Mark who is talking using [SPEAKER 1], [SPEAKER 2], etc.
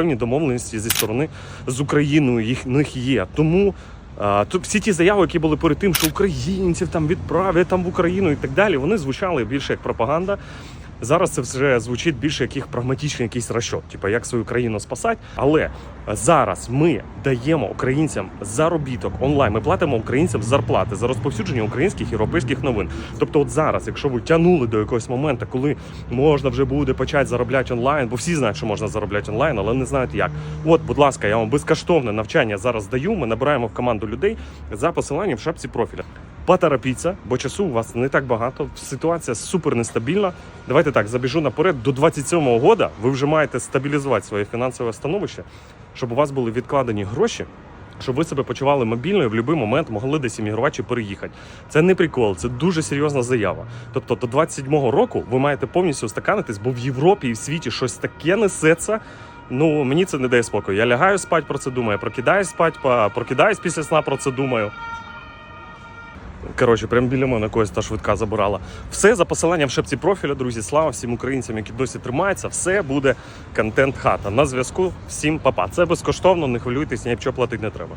[SPEAKER 1] певні домовленості зі сторони з Україною їх них є. Тому. А, то всі ті заяви, які були перед тим, що українців там відправлять там в Україну і так далі, вони звучали більше як пропаганда. Зараз це вже звучить більше як їх прагматичний якийсь розчот, типу як свою країну спасати. Але зараз ми даємо українцям заробіток онлайн. Ми платимо українцям зарплати за розповсюдження українських європейських новин. Тобто, от зараз, якщо ви тягнули до якогось моменту, коли можна вже буде почати заробляти онлайн, бо всі знають, що можна заробляти онлайн, але не знають як. От, будь ласка, я вам безкоштовне навчання зараз даю. Ми набираємо в команду людей за посиланням в шапці профіля. Поторопіться, бо часу у вас не так багато. Ситуація супер нестабільна. Давайте так, забіжу наперед. До 27-го года ви вже маєте стабілізувати своє фінансове становище, щоб у вас були відкладені гроші. Щоб ви себе почували мобільно і в будь-який момент могли десь іммігрувати чи переїхати. Це не прикол, це дуже серйозна заява. Тобто до 27-го року ви маєте повністю устаканитись, бо в Європі і в світі щось таке несеться. Ну мені це не дає спокою. Я лягаю спать про це думаю, прокидаюсь спать, прокидаюсь після сна про це думаю. Коротше, прямо біля мене когось та швидка забирала. Все за посиланням в шепці профіля, друзі. Слава всім українцям, які досі тримаються. Все буде контент хата. На зв'язку. Всім папа. Це безкоштовно, не хвилюйтесь, ні об що платити не треба.